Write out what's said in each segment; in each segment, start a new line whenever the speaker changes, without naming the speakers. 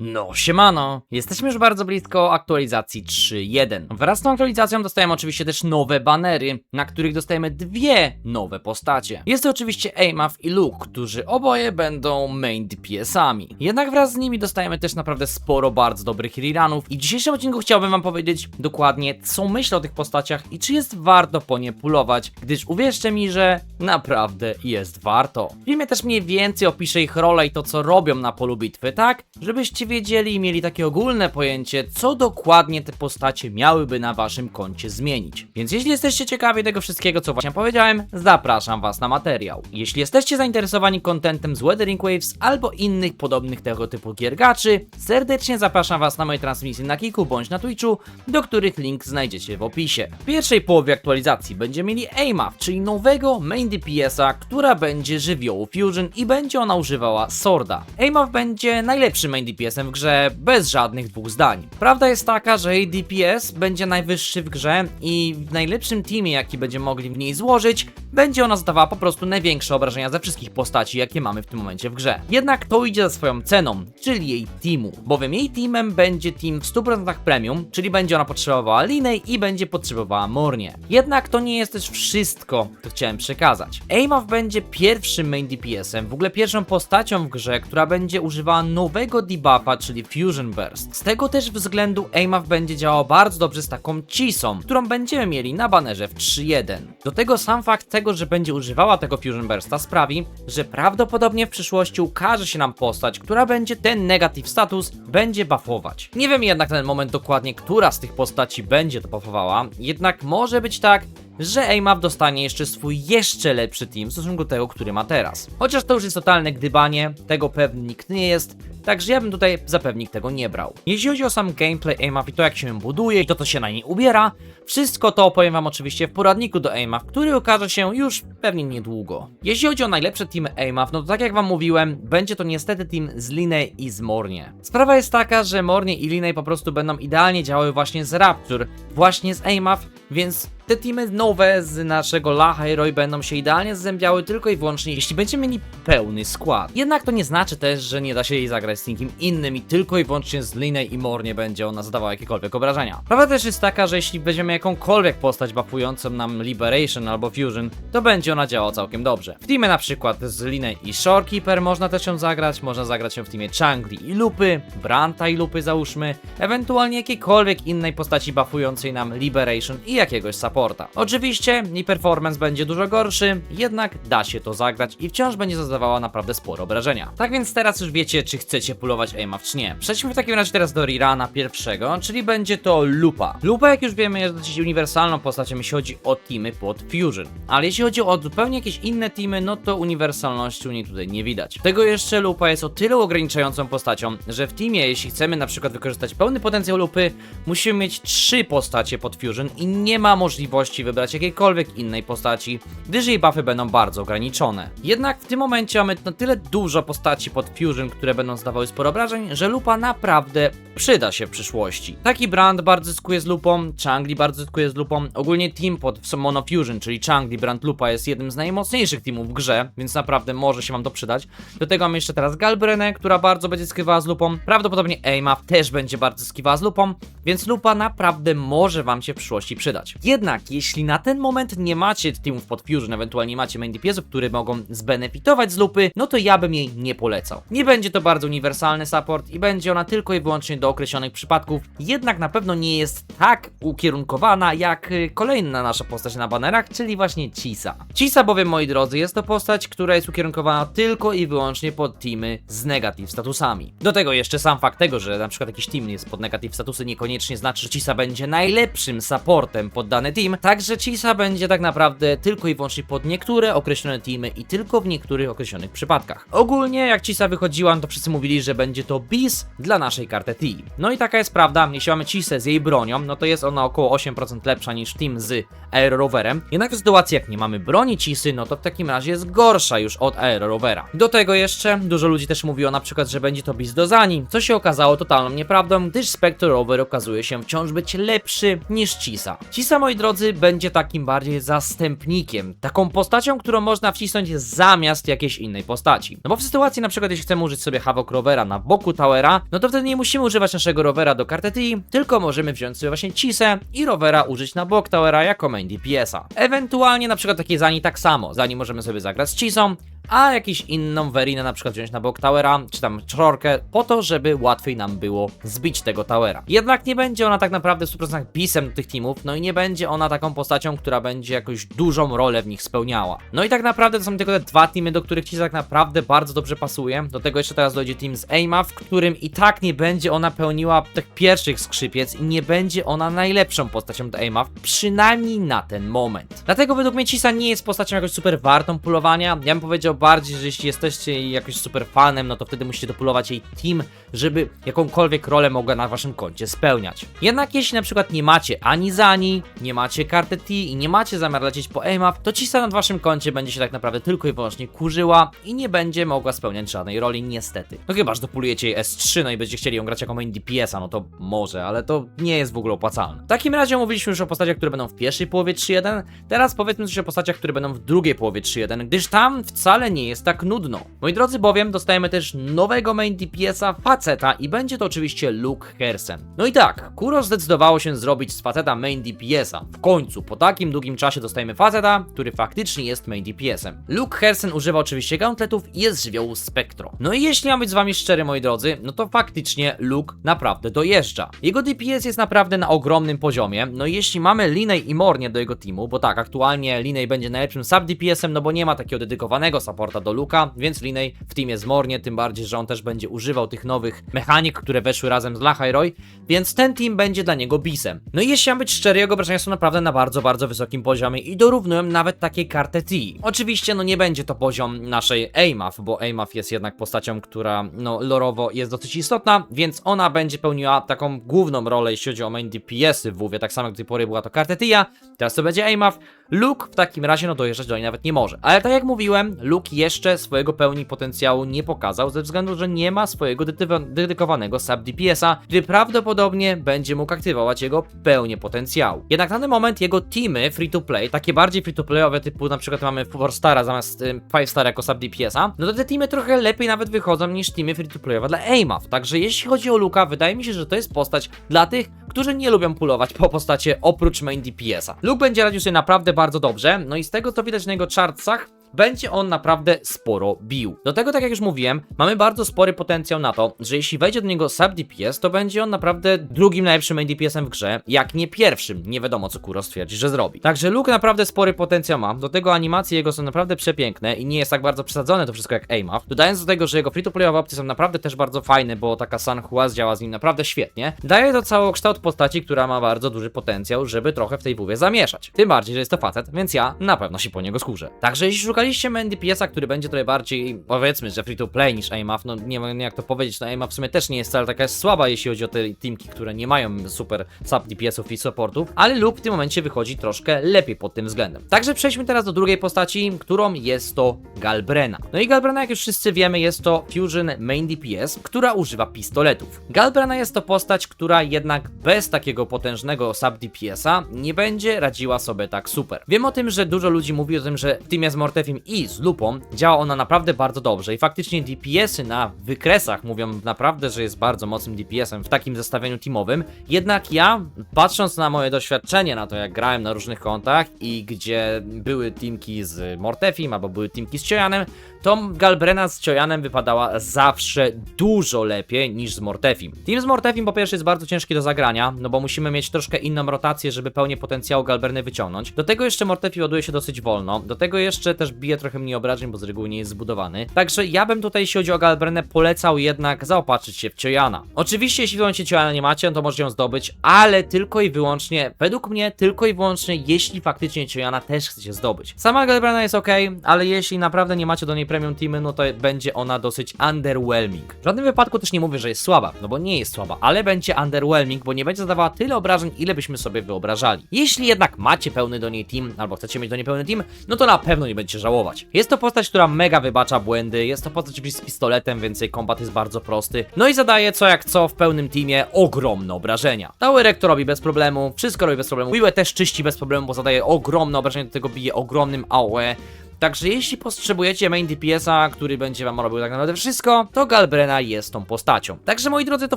No, siemano! Jesteśmy już bardzo blisko aktualizacji 3.1. Wraz z tą aktualizacją dostajemy oczywiście też nowe banery, na których dostajemy dwie nowe postacie. Jest to oczywiście Aimaf i Luke, którzy oboje będą main DPS-ami. Jednak wraz z nimi dostajemy też naprawdę sporo bardzo dobrych rerunów i w dzisiejszym odcinku chciałbym wam powiedzieć dokładnie, co myślę o tych postaciach i czy jest warto po nie pulować, gdyż uwierzcie mi, że naprawdę jest warto. W filmie też mniej więcej opiszę ich rolę i to, co robią na polu bitwy, tak? Żebyście wiedzieli i mieli takie ogólne pojęcie, co dokładnie te postacie miałyby na waszym koncie zmienić. Więc jeśli jesteście ciekawi tego wszystkiego, co właśnie powiedziałem, zapraszam was na materiał. Jeśli jesteście zainteresowani kontentem z Weathering Waves albo innych podobnych tego typu giergaczy, serdecznie zapraszam was na moje transmisje na Kiku bądź na Twitchu, do których link znajdziecie w opisie. W pierwszej połowie aktualizacji będziemy mieli Aimaf, czyli nowego main DPS-a, która będzie żywiołu Fusion i będzie ona używała Sorda. Aimaf będzie najlepszym main DPS-em w grze, bez żadnych dwóch zdań. Prawda jest taka, że jej DPS będzie najwyższy w grze i w najlepszym teamie, jaki będziemy mogli w niej złożyć, będzie ona zadawała po prostu największe obrażenia ze wszystkich postaci, jakie mamy w tym momencie w grze. Jednak to idzie za swoją ceną, czyli jej teamu, bowiem jej teamem będzie team w 100% premium, czyli będzie ona potrzebowała Linej i będzie potrzebowała Mornie. Jednak to nie jest też wszystko, co chciałem przekazać. Aimaf będzie pierwszym main DPS-em, w ogóle pierwszą postacią w grze, która będzie używała nowego debuffa, czyli Fusion Burst. Z tego też względu Aimaf będzie działał bardzo dobrze z taką Cisą, którą będziemy mieli na banerze w 3.1. Do tego sam fakt tego, że będzie używała tego Fusion Bursta sprawi, że prawdopodobnie w przyszłości ukaże się nam postać, która będzie ten negative status będzie buffować. Nie wiem jednak na ten moment dokładnie, która z tych postaci będzie to buffowała, jednak może być tak, że AIMAP dostanie jeszcze swój jeszcze lepszy team w stosunku do tego, który ma teraz. Chociaż to już jest totalne gdybanie, tego pewny nikt nie jest, także ja bym tutaj za pewnik tego nie brał. Jeśli chodzi o sam gameplay AIMAP i to jak się buduje i to co się na niej ubiera, wszystko to opowiem wam oczywiście w poradniku do AIMAP, który ukaże się już pewnie niedługo. Jeśli chodzi o najlepsze teamy AIMAP, no to tak jak wam mówiłem, będzie to niestety team z Linej i z Mornie. Sprawa jest taka, że Mornie i Linej po prostu będą idealnie działały właśnie z Rapture, właśnie z AIMAP, więc te teamy nowe z naszego La Heroi będą się idealnie zazębiały tylko i wyłącznie jeśli będziemy mieli pełny skład. Jednak to nie znaczy też, że nie da się jej zagrać z nikim innym i tylko i wyłącznie z Linej i Mornie będzie ona zadawała jakiekolwiek obrażenia. Prawda też jest taka, że jeśli weźmiemy jakąkolwiek postać buffującą nam Liberation albo Fusion, to będzie ona działała całkiem dobrze. W teamie na przykład z Linej i Shorekeeper można też ją zagrać, można zagrać ją w teamie Changli i Lupy, Branta i Lupy załóżmy, ewentualnie jakiejkolwiek innej postaci buffującej nam Liberation i jakiegoś supporta. Oczywiście jej performance będzie dużo gorszy, jednak da się to zagrać i wciąż będzie zadawała naprawdę sporo obrażenia. Tak więc teraz już wiecie, czy chcecie pulować AIMAF czy nie. Przejdźmy w takim razie teraz do Rirana pierwszego, czyli będzie to Lupa. Lupa, jak już wiemy, jest dosyć uniwersalną postacią, jeśli chodzi o teamy pod Fusion. Ale jeśli chodzi o zupełnie jakieś inne teamy, no to uniwersalności u niej tutaj nie widać. Tego jeszcze Lupa jest o tyle ograniczającą postacią, że w teamie, jeśli chcemy na przykład wykorzystać pełny potencjał Lupy, musimy mieć trzy postacie pod Fusion i nie ma możliwości wybrać jakiejkolwiek innej postaci, gdyż jej buffy będą bardzo ograniczone. Jednak w tym momencie mamy na tyle dużo postaci pod Fusion, które będą zdawały sporo obrażeń, że Lupa naprawdę przyda się w przyszłości. Taki brand bardzo zyskuje z Lupą, Changli bardzo zyskuje z Lupą, ogólnie team pod Mono Fusion, czyli Changli, brand Lupa jest jednym z najmocniejszych teamów w grze, więc naprawdę może się wam to przydać. Do tego mamy jeszcze teraz Galbrenę, która bardzo będzie skiwała z Lupą, prawdopodobnie Aimaf też będzie bardzo skiwała z Lupą, więc Lupa naprawdę może wam się w przyszłości przydać. Jednak jeśli na ten moment nie macie teamów pod Fusion, ewentualnie macie main DPS-ów, które mogą zbenefitować z Lupy, no to ja bym jej nie polecał. Nie będzie to bardzo uniwersalny support i będzie ona tylko i wyłącznie do określonych przypadków, jednak na pewno nie jest tak ukierunkowana jak y, kolejna nasza postać na banerach, czyli właśnie Cisa. Cisa bowiem, moi drodzy, jest to postać, która jest ukierunkowana tylko i wyłącznie pod teamy z negative statusami. Do tego jeszcze sam fakt tego, że na przykład jakiś team jest pod negative statusy niekoniecznie znaczy, że Cisa będzie najlepszym supportem pod dany team, także Cisa będzie tak naprawdę tylko i wyłącznie pod niektóre określone teamy i tylko w niektórych określonych przypadkach. Ogólnie jak Cisa wychodziła, no to wszyscy mówili, że będzie to bis dla naszej karty T. No i taka jest prawda, jeśli mamy Cisę z jej bronią, no to jest ona około 8% lepsza niż team z Aero Roverem. Jednak w sytuacji jak nie mamy broni Cisy, no to w takim razie jest gorsza już od Aero Rovera. Do tego jeszcze dużo ludzi też mówiło na przykład, że będzie to bis do Zani, co się okazało totalną nieprawdą, gdyż Spectre Rover okazuje okazuje się wciąż być lepszy niż Cisa. Cisa, moi drodzy, będzie takim bardziej zastępnikiem, taką postacią, którą można wcisnąć zamiast jakiejś innej postaci. No bo w sytuacji na przykład, jeśli chcemy użyć sobie Havok Rovera na boku Towera, no to wtedy nie musimy używać naszego Rovera do karty tylko możemy wziąć sobie właśnie Cisę i Rovera użyć na bok Towera jako main DPS-a. Ewentualnie na przykład takie Zani tak samo, Zani możemy sobie zagrać z Cisą, a jakąś inną Verinę na przykład wziąć na bok Towera, czy tam czorkę, po to, żeby łatwiej nam było zbić tego Towera. Jednak nie będzie ona tak naprawdę 100% pisem do tych teamów, no i nie będzie ona taką postacią, która będzie jakąś dużą rolę w nich spełniała. No i tak naprawdę to są tylko te dwa teamy, do których ci tak naprawdę bardzo dobrze pasuje. Do tego jeszcze teraz dojdzie team z Aima, w którym i tak nie będzie ona pełniła tych pierwszych skrzypiec i nie będzie ona najlepszą postacią do Aima, przynajmniej na ten moment. Dlatego według mnie Cisa nie jest postacią jakoś super wartą pulowania. Ja bym powiedział bardziej, że jeśli jesteście jakoś super fanem, no to wtedy musicie dopolować jej team, żeby jakąkolwiek rolę mogła na waszym koncie spełniać. Jednak jeśli na przykład nie macie ani Zani, nie macie karty T i nie macie zamiar lecieć po AMAP, to Cisa nad waszym koncie będzie się tak naprawdę tylko i wyłącznie kurzyła i nie będzie mogła spełniać żadnej roli niestety. No chyba, że dopolujecie jej S3, no i będziecie chcieli ją grać jako main DPS-a, no to może, ale to nie jest w ogóle opłacalne. W takim razie mówiliśmy już o postaciach, które będą w pierwszej połowie 3.1, teraz powiedzmy coś o postaciach, które będą w drugiej połowie 3.1, gdyż tam wcale nie jest tak nudno. Moi drodzy, bowiem dostajemy też nowego main DPS-a faceta i będzie to oczywiście Luke Hersen. No i tak, Kuro zdecydowało się zrobić z faceta main DPS-a. W końcu, po takim długim czasie dostajemy faceta, który faktycznie jest main DPS-em. Luke Hersen używa oczywiście gauntletów i jest żywiołu Spektro. No i jeśli mam być z wami szczery, moi drodzy, no to faktycznie Luke naprawdę dojeżdża. Jego DPS jest naprawdę na ogromnym poziomie, no i jeśli mamy Linej i Mornie do jego teamu, bo tak, aktualnie Linej będzie najlepszym sub DPS-em, no bo nie ma takiego dedykowanego supporta do Luka, więc Linej w teamie z Mornie, tym bardziej, że on też będzie używał tych nowych mechanik, które weszły razem z Lachairoy, więc ten team będzie dla niego bisem. No i jeśli mam być szczery, jego obrażenia są naprawdę na bardzo, bardzo wysokim poziomie i dorównują nawet takiej kartę T. Oczywiście, no nie będzie to poziom naszej Aimaf, bo Aimaf jest jednak postacią, która, no, lorowo jest dosyć istotna, więc ona będzie pełniła taką główną rolę, jeśli chodzi o main DPS-y w WoWie, tak samo jak do tej pory była to karta Tia, teraz to będzie Aimaf. Luke w takim razie, no dojeżdżać do niej nawet nie może. Ale tak jak mówiłem, Luke jeszcze swojego pełni potencjału nie pokazał, ze względu, że nie ma swojego dedykowanego sub DPS-a, który prawdopodobnie będzie mógł aktywować jego pełnię potencjału. Jednak na ten moment jego teamy free to play, takie bardziej free to playowe, typu na przykład mamy 4 Stara zamiast 5 Star jako sub DPS-a, no to te teamy trochę lepiej nawet wychodzą niż teamy free to playowe dla Aimaf. Także jeśli chodzi o Luka, wydaje mi się, że to jest postać dla tych, którzy nie lubią pulować po postacie oprócz main DPS-a. Luke będzie radził sobie naprawdę bardzo dobrze, no i z tego co widać na jego chartsach, będzie on naprawdę sporo bił. Do tego, tak jak już mówiłem, mamy bardzo spory potencjał na to, że jeśli wejdzie do niego sub DPS, to będzie on naprawdę drugim najlepszym main DPS-em w grze, jak nie pierwszym. Nie wiadomo, co Kuro stwierdzi, że zrobi. Także Luke naprawdę spory potencjał ma. Do tego animacje jego są naprawdę przepiękne i nie jest tak bardzo przesadzone to wszystko jak Aimaf. Dodając do tego, że jego free-to-playowe opcje są naprawdę też bardzo fajne, bo taka San Juan działa z nim naprawdę świetnie, daje to całokształt postaci, która ma bardzo duży potencjał, żeby trochę w tej wówie zamieszać. Tym bardziej, że jest to facet, więc ja na pewno się po niego skurzę. Także jeśli szukaliście main DPS-a, który będzie trochę bardziej, powiedzmy, że free to play niż AIMAF, no nie wiem jak to powiedzieć, no AIMAF w sumie też nie jest wcale taka słaba, jeśli chodzi o te teamki, które nie mają super sub DPS-ów i supportów, ale lub w tym momencie wychodzi troszkę lepiej pod tym względem. Także przejdźmy teraz do drugiej postaci, którą jest to Galbrena. No i Galbrena, jak już wszyscy wiemy, jest to Fusion Main DPS, która używa pistoletów. Galbrena jest to postać, która jednak bez takiego potężnego sub DPS-a nie będzie radziła sobie tak super. Wiem o tym, że dużo ludzi mówi o tym, że w teamie z I z lupą działa ona naprawdę bardzo dobrze i faktycznie DPS-y na wykresach mówią naprawdę, że jest bardzo mocnym DPS-em w takim zestawieniu teamowym. Jednak ja, patrząc na moje doświadczenie, na to jak grałem na różnych kontach i gdzie były teamki z Mortefim albo były teamki z Ciojanem, to Galbrena z Ciojanem wypadała zawsze dużo lepiej niż z Mortefim. Team z Mortefim po pierwsze jest bardzo ciężki do zagrania, no bo musimy mieć troszkę inną rotację, żeby pełnię potencjału Galbreny wyciągnąć. Do tego jeszcze Mortefi ładuje się dosyć wolno, do tego jeszcze też bije trochę mniej obrażeń, bo z reguły nie jest zbudowany. Także ja bym tutaj, jeśli chodzi o Galbrenę, polecał jednak zaopatrzyć się w Ciojana. Oczywiście, jeśli w momencie Ciojana nie macie, no to możecie ją zdobyć, ale tylko i wyłącznie, według mnie, tylko i wyłącznie, jeśli faktycznie Ciojana też chcecie zdobyć. Sama Galbrena jest ok, ale jeśli naprawdę nie macie do niej premium teamy, no to będzie ona dosyć underwhelming. W żadnym wypadku też nie mówię, że jest słaba, no bo nie jest słaba, ale będzie underwhelming, bo nie będzie zadawała tyle obrażeń, ile byśmy sobie wyobrażali. Jeśli jednak macie pełny do niej team, albo chcecie mieć do niej pełny team, no to na pewno nie będziecie żałować. Jest to postać, która mega wybacza błędy, jest to postać oczywiście z pistoletem, więc jej kombat jest bardzo prosty. No i zadaje co jak co w pełnym teamie ogromne obrażenia. Towerek to robi bez problemu, wszystko robi bez problemu. Wiwe też czyści bez problemu, bo zadaje ogromne obrażenia, do tego bije ogromnym AOE. Także jeśli potrzebujecie main DPS-a, który będzie wam robił tak naprawdę wszystko, to Galbrena jest tą postacią. Także moi drodzy, to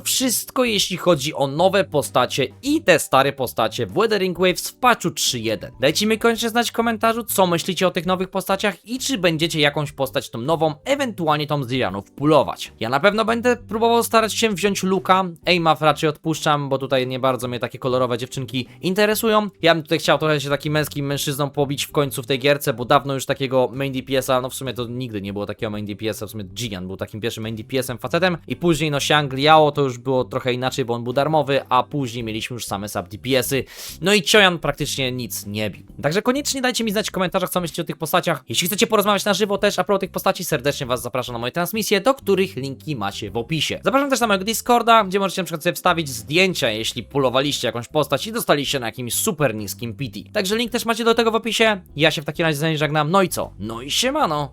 wszystko jeśli chodzi o nowe postacie i te stare postacie w Weathering Waves w patchu 3.1. Dajcie mi koniecznie znać w komentarzu, co myślicie o tych nowych postaciach i czy będziecie jakąś postać tą nową, ewentualnie tą z Irianów pulować. Ja na pewno będę próbował starać się wziąć Luka, Aimaf raczej odpuszczam, bo tutaj nie bardzo mnie takie kolorowe dziewczynki interesują. Ja bym tutaj chciał trochę się takim męskim mężczyzną pobić w końcu w tej gierce, bo dawno już takiego main DPS-a, no w sumie to nigdy nie było takiego main DPS-a, w sumie Jigan był takim pierwszym main DPS-em facetem i później no Xiang Liao to już było trochę inaczej, bo on był darmowy, a później mieliśmy już same sub DPS-y, no i Choyan praktycznie nic nie bił. Także koniecznie dajcie mi znać w komentarzach, co myślicie o tych postaciach. Jeśli chcecie porozmawiać na żywo też a propos tych postaci, serdecznie was zapraszam na moje transmisje, do których linki macie w opisie. Zapraszam też na mojego Discorda, gdzie możecie na przykład sobie wstawić zdjęcia, jeśli pulowaliście jakąś postać i dostaliście na jakimś super niskim PT. Także link też macie do tego w opisie. Ja się w takim razie z żegnam, no i co? No i siemano!